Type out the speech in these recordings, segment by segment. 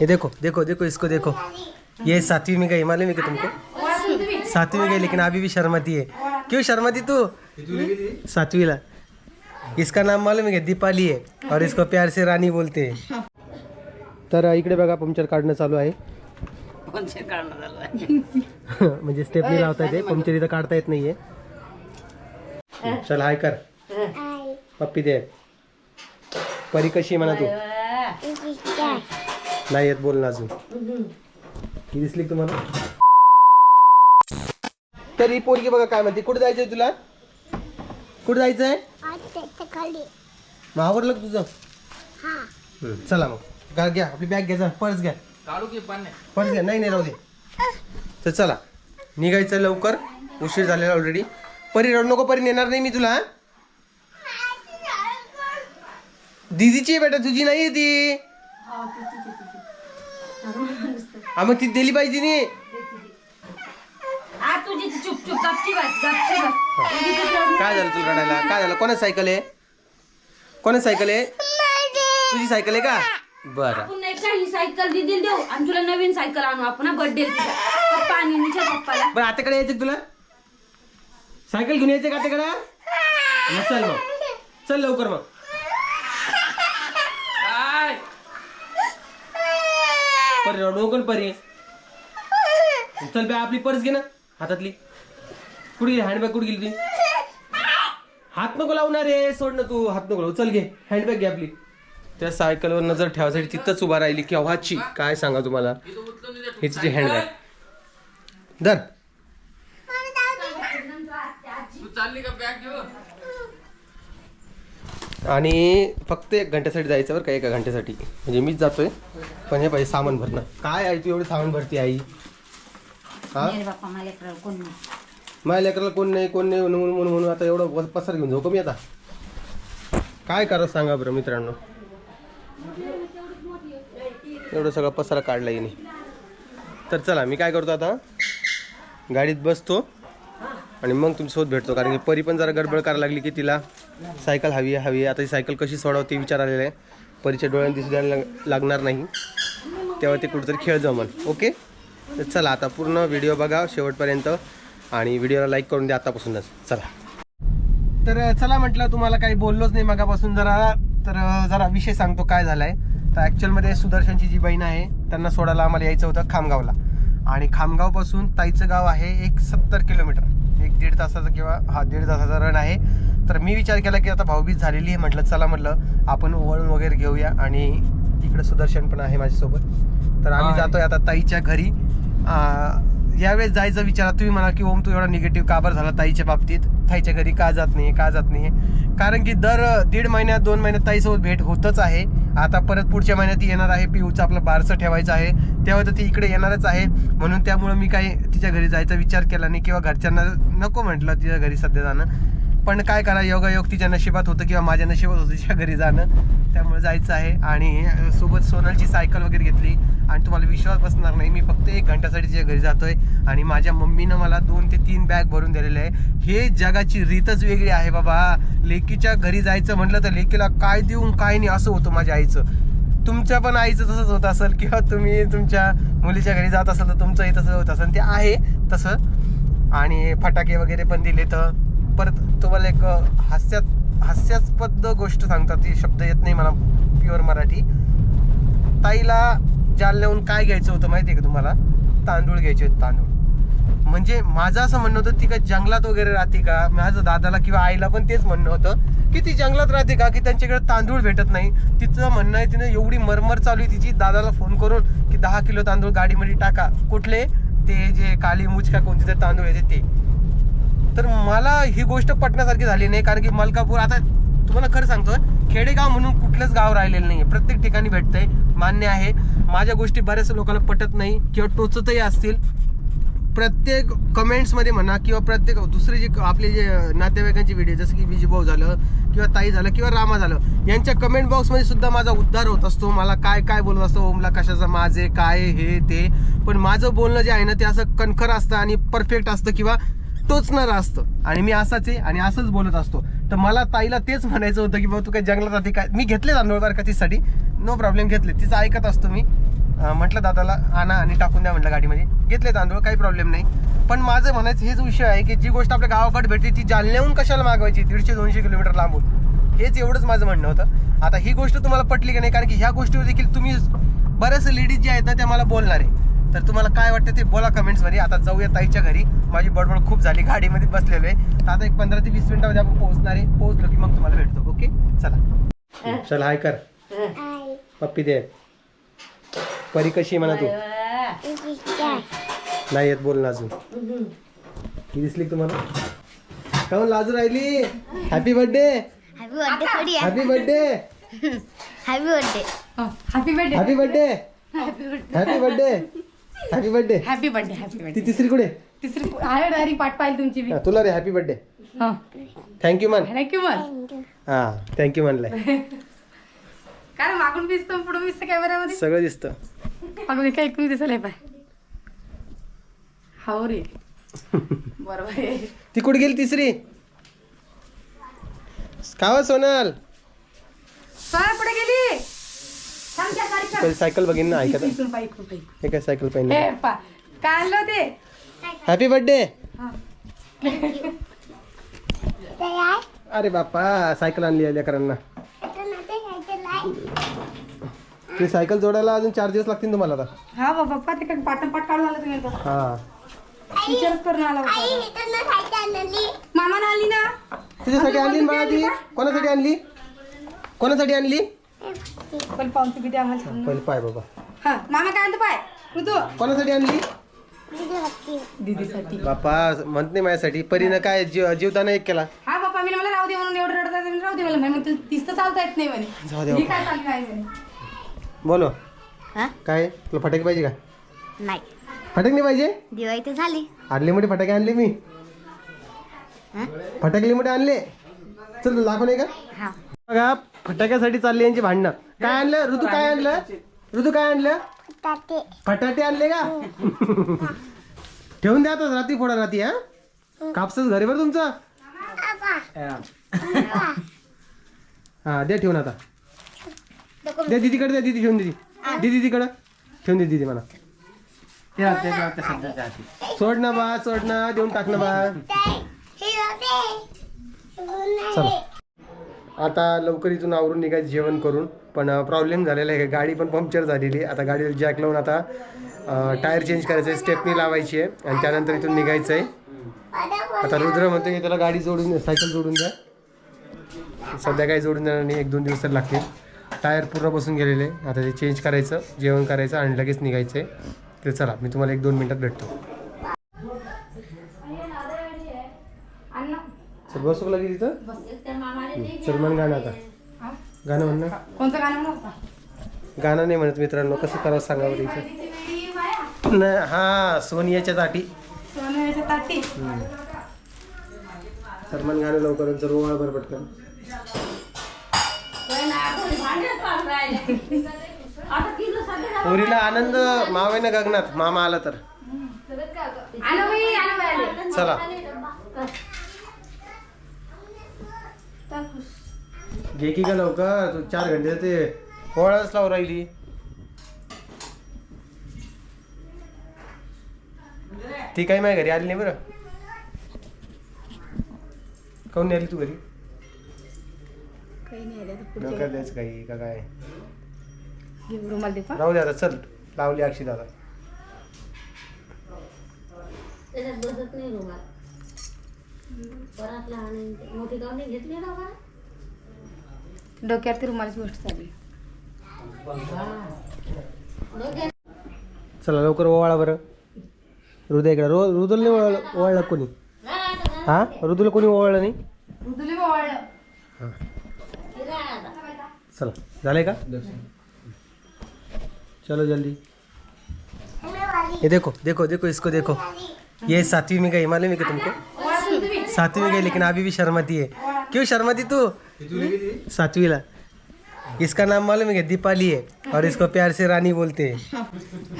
ये देखो देखो देखो इसको देखो। ये सातवीं में गई मालूम है कि तुमको? सातवीं में गई लेकिन अभी भी शर्माती है। क्यों शर्माती तू? सातवीं ला इसका नाम मालूम है कि दीपाली है और इसको प्यार से रानी बोलते हैं। तर इकडे बघा पंक्चर काढणं चालू आहे. पंचर काढणं झालं आहे. म्हणजे स्टेपनी लावता येते. पंक्चर इथं काढता येत नाहीये. चल हाय कर. पप्पी दे. परी कशी आहे म्हणा तू? नाही येत बोल ना अजून ही दिसली का तुम्हाला? तर ही पोरगी बघा काय म्हणते. कुठे जायचंय तुला? कुठे जायचंय? मग आवडलं का तुझं? हम्म, चला मग. गा- घ्या आपली बॅग घ्या जा. पर्स घ्या. पर्स घ्या. नाही नाही राहू दे. तर चला. निघायचं लवकर. उशीर झालेला ऑलरेडी परी रडू नको परी नेणार नाही मी तुला हा? दीदीची आहे बेटा तुझी नाही आहे ती. हा मग ती दिली पाहिजे नी आ तुझी ती चुप चुप गपची बस गपची बस. तुझी ती रडणं- काय झालं तुला रडायला? काय झालं? कोणाच सायकल आहे? कोणाच सायकल आहे? तुझी सायकल आहे का? बरं. आपण नाही का ही सायकल दिदी देऊ? आणि तुला नवीन सायकल आणू आपण बर्थडे पप्पा आणि निच्या पप्पाला. बरं आताकडे यायचं का तुला? सायकल घेऊन यायचं का आताकडे मग चल मग. चल लवकर मग. परी रडू परी चल बे आपली पर्स घे ना हातातली. कुठे गेली? हँडबॅग कुठे गेली ती हात नको लावणार रे सोड ना तू. हात नको लावू. चल घे हँडबॅग घे आपली. त्या सायकलवर नजर ठेवायसाठी तिथंच उभा राहिली केव्हाची? काय सांगा तुम्हाला? ही तिची हँडबॅग धर. आणि फक्त एक घंट्यासाठी जायचं बरं का एका घंट्यासाठी. म्हणजे मीच जातोय पण हे पाहिजे सामान भरणं. काय आहे तू एवढे सामान भरती आई? हा? माझ्या लेकराला कोण नाही. कोण नाही म्हणून म्हणून म्हणून आता एवढं पसार घेऊन जाऊ का मी आता? काय करा सांगा बरं मित्रांनो? एवढं सगळं पसारा काढला येणे तर चला मी काय करतो आता? गाडीत बसतो. आणि मग तुमच्यासोबत भेटतो कारण की परी पण जरा गडबड करायला लागली की तिला सायकल हवी आहे हवी आहे. आता ही सायकल कशी सोडावं ते विचार आलेला आहे. परीच्या डोळ्यांनी दिसू द्यायला लाग- लागणार नाही. तेव्हा ते कुठेतरी खेळ जमल ओके? तर चला आता पूर्ण व्हिडिओ बघा शेवटपर्यंत. आणि व्हिडिओला लाईक करून द्या आतापासूनच. चला. तर चला म्हटलं तुम्हाला काही बोललोच नाही मगापासून जरा. तर जरा विषय सांगतो काय झालाय. तर ॲक्च्युअलमध्ये सुदर्शनची जी बहीण आहे त्यांना सोडायला आम्हाला यायचं होतं खामगावला. आणि खामगावपासून ताईचं गाव आहे एक सत्तर किलोमीटर. एक दीड तासाचा किंवा हा दीड तासाचा रन आहे. तर मी विचार केला की आता भाऊबीज झालेली आहे म्हटलं चला म्हटलं आपण वळून वगैरे घेऊया आणि इकडे सुदर्शन पण आहे माझ्यासोबत. तर आम्ही जातोय आता ताईच्या घरी. यावेळेस जायचा विचार तुम्ही म्हणा की ओम तू एवढा निगेटिव्ह काबर झाला ताईच्या बाबतीत? ताईच्या घरी का जात नाही का जात नाही कारण की दर दीड महिन्यात दोन महिन्यात ताईसोबत भेट होतच आहे. आता परत पुढच्या महिन्यात ती येणार आहे पिऊचं आपलं बारसं ठेवायचं आहे. तेव्हा तर ती इकडे येणारच आहे. म्हणून त्यामुळं मी काही तिच्या घरी जायचा विचार केला नाही किंवा घरच्यांना नको म्हटलं तिच्या घरी सध्या जाणं. पण काय करा योगायोग तिच्या नशिबात होतं किंवा माझ्या नशिबात होतं तिच्या घरी जाणं. त्यामुळे जायचं आहे. आणि सोबत सोनलची सायकल वगैरे घेतली. आणि तुम्हाला विश्वास बसणार नाही. मी फक्त एक घंट्यासाठी तिच्या घरी जातोय आणि माझ्या मम्मीनं मला दोन ते तीन बॅग भरून दिलेले आहे. हे जगाची रीतच वेगळी आहे बाबा. लेकीच्या घरी जायचं म्हटलं तर लेकीला काय देऊन काय नाही असं होतं माझ्या आईचं. तुमच्या पण आईचं तसंच होत असेल किंवा तुम्ही तुमच्या मुलीच्या घरी जात असाल तर तुमचंही तसं होत असेल. ते आहे तसं. आणि फटाके वगैरे पण दिले तर परत तुम्हाला एक हास्यात हास्यास्पद गोष्ट सांगतात ती. शब्द येत नाही मला. प्युअर मराठी. ताईला जालन्याहून काय घ्यायचं होतं माहिती आहे का तुम्हाला? तांदूळ घ्यायचे होते तांदूळ. म्हणजे माझं असं म्हणणं होतं ती का जंगलात वगैरे राहते का? माझं दादाला किंवा आईला पण तेच म्हणणं होतं की ती जंगलात राहते का? की त्यांच्याकडे तांदूळ भेटत नाही. तिचं म्हणणं आहे तिने एवढी मरमर चालू आहे तिची दादाला फोन करून की दहा किलो तांदूळ गाडीमध्ये टाका. कुठले? ते जे काली मुचका कोणते तरी तांदूळ येते ते. तर मला ही गोष्ट पटण्यासारखी झाली नाही कारण की मलकापूर आता तुम्हाला खरं सांगतो खेडेगाव म्हणून कुठलंच गाव राहिलेलं नाही प्रत्येक ठिकाणी भेटतंय मान्य आहे. माझ्या गोष्टी बऱ्याच लोकांना पटत नाही किंवा टोचतही असतील. प्रत्येक कमेंट्समध्ये म्हणा किंवा प्रत्येक दुसरे जे आपले जे नातेवाईकांचे व्हिडिओ जसं की विजयभाऊ झालं किंवा ताई झालं किंवा रामा झालं यांच्या कमेंट बॉक्समध्ये सुद्धा माझा उद्धार होत असतो. मला काय काय बोलत असतो? ओमला कशाचा? माझे काय हे ते. पण माझं बोलणं जे आहे ना ते असं कणखर असतं आणि परफेक्ट असतं किंवा टोचणारं असतं. आणि मी असाच आहे आणि असंच बोलत असतो. तर मला ताईला तेच म्हणायचं होतं की बाबा तू काय जंगलात जाते काय मी घेतले तांदूळ बरं का तिसाठी नो प्रॉब्लेम घेतले. तिचं ऐकत असतो मी. म्हटलं दादाला आणा आणि टाकून द्या म्हटलं गाडीमध्ये. घेतले तांदूळ काही प्रॉब्लेम नाही. पण माझं म्हणायचं हेच विषय आहे की जी गोष्ट आपल्या गावाकडे भेटते ती जालन्याहून कशाला मागवायची? दीडशे दोनशे किलोमीटर लांबून. हेच एवढंच माझं म्हणणं होतं. आता ही गोष्ट तुम्हाला पटली की नाही? कारण की ह्या गोष्टीवर देखील तुम्ही बऱ्याच लेडीज ज्या आहेत ना त्या मला बोलणार. आहे तर तुम्हाला काय वाटतं ते बोला कमेंट्समध्ये आता जाऊया ताईच्या घरी. माझी बडबड खूप झाली. गाडीमध्ये बसलेलो आहे. तर आता एक पंधरा ते वीस मिनिटामध्ये आपण पोहोचणार आहे. पोहोचलो की मग तुम्हाला भेटतो. ओके? चला. चल हाय कर. पप्पी दे. परी कशी आहे म्हणा तू? नाही येत बोल ना अजून. ही दिसली तुम्हाला? काहून लाजू राहिली? हॅपी बर्थडे हॅपी बर्थडे थोडी happy birthday happy birthday happy birthday happy birthday happy birthday happy birthday happy birthday ती तिसरी कुठे? तिसरी आहे डायरी पाठ पाहिली तुमची हा, तुला रे हॅपी बर्थडे थँक्यू म्हण थँक्यू मग हा थँक्यू म्हणलंय काय मागून दिसतो पुढून दिसतं कॅमेऱ्यामध्ये सगळं दिसतं. अगं मी काय ऐकून दिसायला पाय. हाव रे. बरोबर आहे. ती कुठे गेली तिसरी? कावा सोनाल? पहिले सायकल बघीन ना ऐकत हे काय सायकल हे पाहिजे पा काय आणलं ते हॅपी बर्थडे हा. अरे बापा सायकल आणली आहे लेकरांना ती सायकल जोडायला अजून चार दिवस लागतील तुम्हाला आता हा बाबा पप्पा तिकडे पाठ पाठ काढून आला तुम्ही आता. हा। विचारच करून आला बाप्पा. मामानं आली ना तुझ्यासाठी आणली ना? बाळा ती कोणासाठी आणली कोणासाठी आणली पण किती आम्हाला. पहिले पाय बाबा. हा मामा काय आणतो पाय? ऋतू. कोणासाठी आणली? दीदीसाठी. बापा म्हणत नाही माझ्यासाठी. परीनं काय जीव जीवदान एक केला. हा बाप्पा मी मला राहू दे म्हणून एवढं रडत आहे, राहू दे मला म्हणे, मग तू तीस तर चालता येत नाही जाऊ म्हणे दे ही बाप्पा. काय चालली नाही म्हणे. बोलो. हा? काय? तुला फटाके पाहिजे का? नाही. फटाके नाही पाहिजे? दिवाळी तर झाली. आणले मोठे फटाके आणले मी. हा? फटाके मोठे आणले. चल दाखव नाही का? हा. बघा फटाक्यासाठी चालली यांची भांडणं. काय आणलं? ऋतू काय आणलं? ऋतू काय आणलं? फटाटे आणले का? ठेवून द्या आता रात्री फोडा रात्री हा? कापसच घरी बरं तुमचं? हा. दे ठेवून आता. दे दीदीकडे द्या दीदी ठेवून दीदी. दीदी दीदीकडं ठेवून दे दीदी मला. सोड ना बा सोड ना देऊन टाक ना बा. चला. आता लवकर इथून आवरून निघायचं जेवण करून. पण प्रॉब्लेम झालेला आहे. गाडी पण पंक्चर झालेली. आहे आता गाडीला जॅक लावून आता टायर चेंज करायचं आहे स्टेपनी लावायची आहे. आणि त्यानंतर इथून निघायचं आहे आता रुद्र म्हणतो की त्याला गाडी जोडून सायकल जोडून द्या. सध्या काही जोडून देणार नाही. एक दोन दिवस तर लागतील. टायर पूर्ण बसून गेलेले. आता ते चेंज करायचं जेवण करायचं आणि लगेच निघायचं आहे तर चला मी तुम्हाला एक दोन मिनटात भेटतो. बसू लागेल तिथं चल म्हण गाणं आता? गाणं म्हण ना. कोणतं गाणं म्हणा गाणं नाही म्हणत मित्रांनो कसं करावं सांगा बरं इथं न- हा सोनियाच्या ताटी. सोन्याच्या ताटी. सलमान गाणं लवकर चल ओवाळ बरं पटकन. पोरीला आनंद मावेनं गगनात. मामा आला तर. चला. घे की का लवकर तू चार घंटे ते ओवाळच लावून राहिली. ती काही माझ्या घरी आली नाही बरं? काऊन नाही आली तू घरी? नका द्यायचं काही का काय? घे रुमाल दे पा. राहू दे आता चल. लावली अक्षी दादा. त्याच्यात बसत नाही रुमाल. परत लहान आहे ते. मोठी गावणी घेतली ना डोक्यावरती रुमालाची गोष्ट चालली. चला लवकर ओवाळा बरं. हृदय इकडे. रो रुदुल ओवाळ ओवाळलं कोणी? हा? रुदुला कोणी ओवाळलं नाही? चला झालंय का? चलो जल्दी. ये देखो देखो देखो इसको देखो. ये सातवीं में गई मालूम है क्या तुमको? सातवीं में गई लेकिन अभी भी शर्माती है. क्यों शर्माती तू? सातवीं ला इसका नाम मालूम है क्या? दीपाली है। और इसको प्यार से रानी बोलते हैं।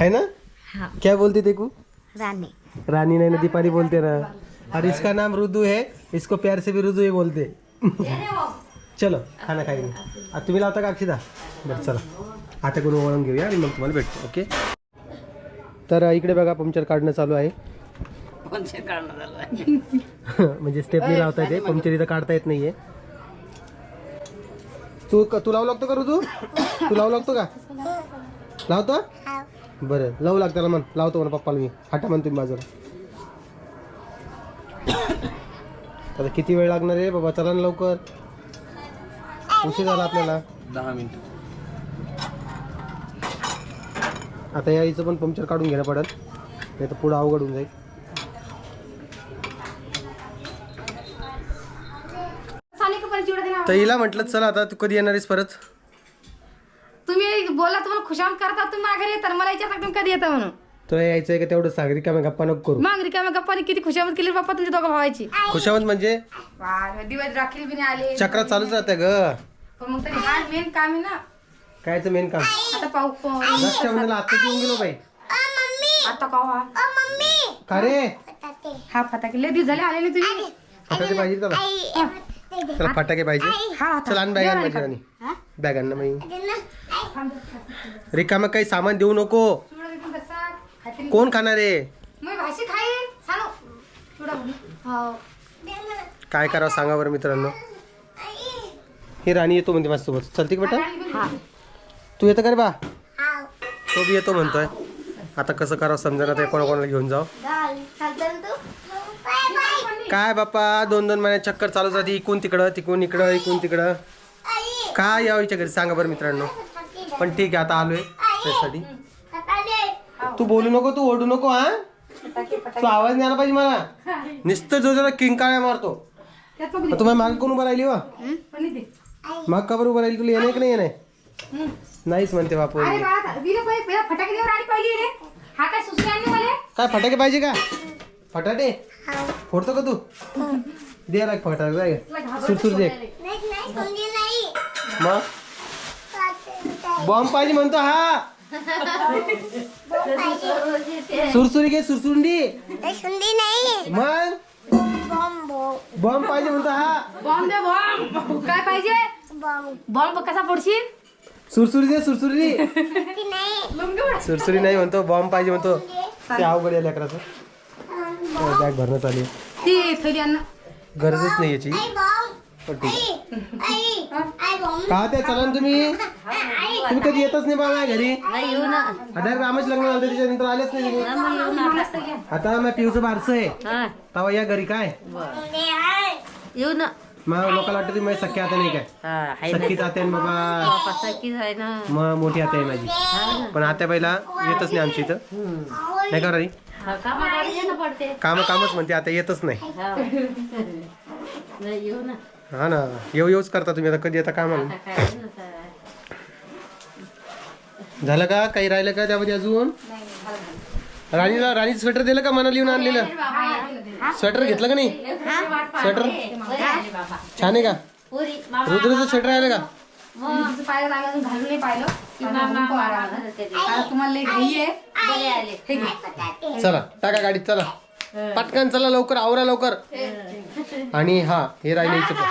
है ना? हाँ। क्या बोलते को राणी रानी। नहीं ना दीपाली बोलते ना और इसका नाम रुदू है। इसको प्यार से भी रुदू ही बोलते। चलो खाना खाएंगे। अब तुम्ही लावता का अक्षिता बरं चला। आता कोण वळून घेऊया आणि मग तुम्हाला भेटतो ओके तर इकडे बघा पंक्चर काढणं चालू आहे. म्हणजे स्टेपनी लावता येते पंक्चर इथं काढता येत नाहीये. तू क- तू लावू लागतो का ऋतू? तू लावू लागतो का? लावतो? बरं लावू लागतं त्याला म्हण. लावतो म्हणा पप्पाला मी. हाटा म्हण तुम्ही बाजूला. आता किती वेळ लागणार आहे? बाबा चला ना लवकर. उशीर झाला आपल्याला. दहा मिनिट. आता या इथं पण पंक्चर काढून घेणं पडेल. नाही तर पुढं अवघड होऊन जाईल चालेल का पण चिवडा देणार तर हिला म्हटलं चला आता तू कधी येणार आहेस परत? तुम्ही बोला तुम्हाला खुशाल करता तुम्ही माघारी येतात मला विचारता तुम्ही कधी येता म्हणून. तुला यायचं आहे का तेवढं सागरी का गप्पा नको करू. मग रिकाम्या गप्पाने किती खुशामत केली बाप्पा तुमच्या दोघा भावाची. खुशावंत म्हणजे? दिवस राखील बी नाही आले. चक्रात चालूच राहते ग. पण मग तरी हा मेन काम आहे ना. कायचं मेन काम? आता पाहू प- रक्षाबंधनला आता येऊन गेलो बाई. आता का हा. का रे? हा फटाके. लय दिवस झाले आले नाही तुम्ही फटाके पाहिजे त्याला फटाके पाहिजे. चल आण बॅग आण माझी राणी बॅग आण ना मी रिकामं काही सामान देऊ नको. कोण खाणार आहे? मग. हो. काय करावं सांगा बरं मित्रांनो. ही राणी येतो म्हणते माझ्यासोबत. चलते का बेटा? तू येतं का रे बा? तो बी येतो म्हणतोय. आता कसं करावं समजा ते कोणाकोणाला घेऊन जाऊ. काय बाप्पा दोन दोन महिने चक्कर चालूच राहते. इकून तिकडं तिकून इकडं इकून तिकडं. काय यावं हिच्या घरी सांगा बरं मित्रांनो. पण ठीक आहे आता आलोय त्यासाठी. तू बोलू नको तू ओढू नको हा? तू आवाज नाही आला पाहिजे मला. नुसतं जो जरा किंकाळ्या मारतो. बघ मग कोण उभं राहिली वा इथे. माग का बरं उभं राहिली तुला? येणे की नाही येणे? नाहीच म्हणते बापू. हा काय फटाके पाहिजे का? फटाटे? फोडतो का तू? दे लाग फटाके जाय. सुरसुर दे. मग? बॉम्ब पाहिजे म्हणतो हा. सुरसुरी घे सुरसुंडी मग? बॉम्ब. पाहिजे म्हणतो हा. बॉम्ब दे बॉम्ब. काय पाहिजे? बॉम्ब. कसा फोडशील? सुरसुरी दे सुरसुरी. सुरसुरी नाही म्हणतो बॉम्ब पाहिजे म्हणतो. ते अवघड आहे लेकराचं. बॅग भरणं चालू आहे. ती थैली अन्न गरजच नाही याची. पण ठीक आहे. का ते चला ना तुम्ही. तुम्ही कधी येतच नाही बाबा घरी? आता रामच लग्न झालं त्याच्यानंतर आलेच नाही तुम्ही. आता मग पिऊचं बारसं आहे. तेव्हा या घरी काय? येऊ ना. मग लोकांना वाटतं तुम्ही सख्या आता नाही काय? हा हाय सख्खीच आते बाबा. पसाकीच आहे ना. मग मोठी आता आहे माझी. पण आता पहिला येतच नाही आमच्या इथं. नाही का हा कामाला येणं पडते. काम कामच म्हणते आता येतच नाही. हा. नाही येऊ ना. हा ना येऊ येऊच करता तुम्ही आता कधी कामाला? काय ना काय. झालं का? काही राहिलं का त्यामध्ये अजून? राणीला राणी स्वेटर दिलं का मना लिहून आणलेलं? स्वेटर घेतलं का नाही? स्वेटर छान आहे का? पुरी रुद्रचं स्वेटर आहे का? घालून नाही पाहिलं. तुम्हाला लई घाई आहे. हे. चला टाका गाडीत चला. पटकन चला लवकर आवरा लवकर. आणि हा हे रातभर?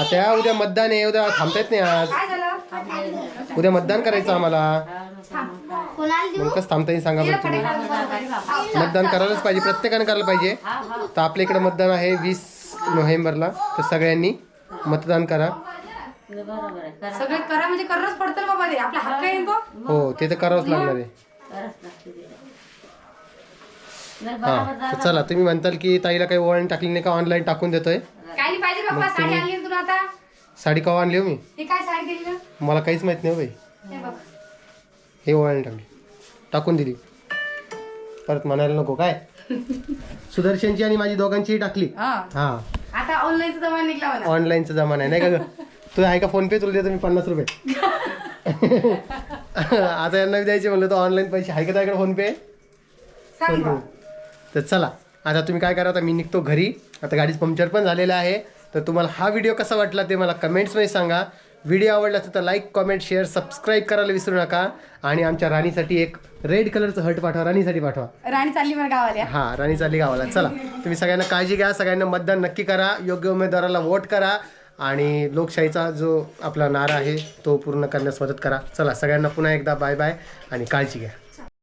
आता उद्या मतदान आहे उद्या थांबता येत नाही आज. काय झालं? उद्या मतदान करायचं आम्हाला. कसं थांबता येईल सांगा बरं तुम्ही. मतदान करायलाच पाहिजे प्रत्येकाने करायला पाहिजे. तर आपल्या इकडे मतदान आहे वीस नोव्हेंबरला. तर सगळ्यांनी मतदान करा. बरोबर आहे करा. सगळे करा म्हणजे करणंच पडतं ना बाबा ते. आपला हक्क आहे ना तो हो ते तर करावंच लागणार आहे. करावंच लागते हा चला तुम्ही म्हणताल की ताईला काही वळण टाकली नाही का ऑनलाईन टाकून देतोय? काय नाही पाहिजे बाप्पा साडी आणली ना तुला आता? साडी कवा आणली हो मी? हे काय साडी दिली ना? मला काहीच माहीत नाही हो बाई. हे बघ. हे वळण टाकली. टाकून दिली. परत म्हणायला नको काय? सुदर्शनची आणि माझी दोघांचीही टाकली. हा. हा. आता ऑनलाईनचा जमाना निघला ऑनलाईनचा जमाना आहे नाही का ग? तू आहे का फोन पे? तुला देतो मी पन्नास रुपये. आता यांना द्यायचे म्हणलं तर ऑनलाईन पैसे. आहे का त्याकडे फोन पे? फोन पे. तर चला. आता तुम्ही काय करा आता मी निघतो घरी. आता गाडी पंक्चर पण झालेला आहे. तर तुम्हाला हा व्हिडिओ कसा वाटला ते मला कमेंट्समध्ये सांगा. व्हिडिओ आवडला असेल तर लाईक कमेंट शेअर सबस्क्राईब करायला विसरू नका. आणि आमच्या राणीसाठी एक रेड कलरचं हट पाठवा. राणीसाठी पाठवा. राणी चालली मला गावाला. हां राणी चालली गावाला. चला. तुम्ही सगळ्यांना काळजी घ्या. सगळ्यांना मतदान नक्की करा. योग्य उमेदवाराला वोट करा. आणि लोकशाहीचा जो आपला नारा आहे तो पूर्ण करण्यास मदत करा. चला सगळ्यांना पुन्हा एकदा बाय बाय आणि काळजी घ्या.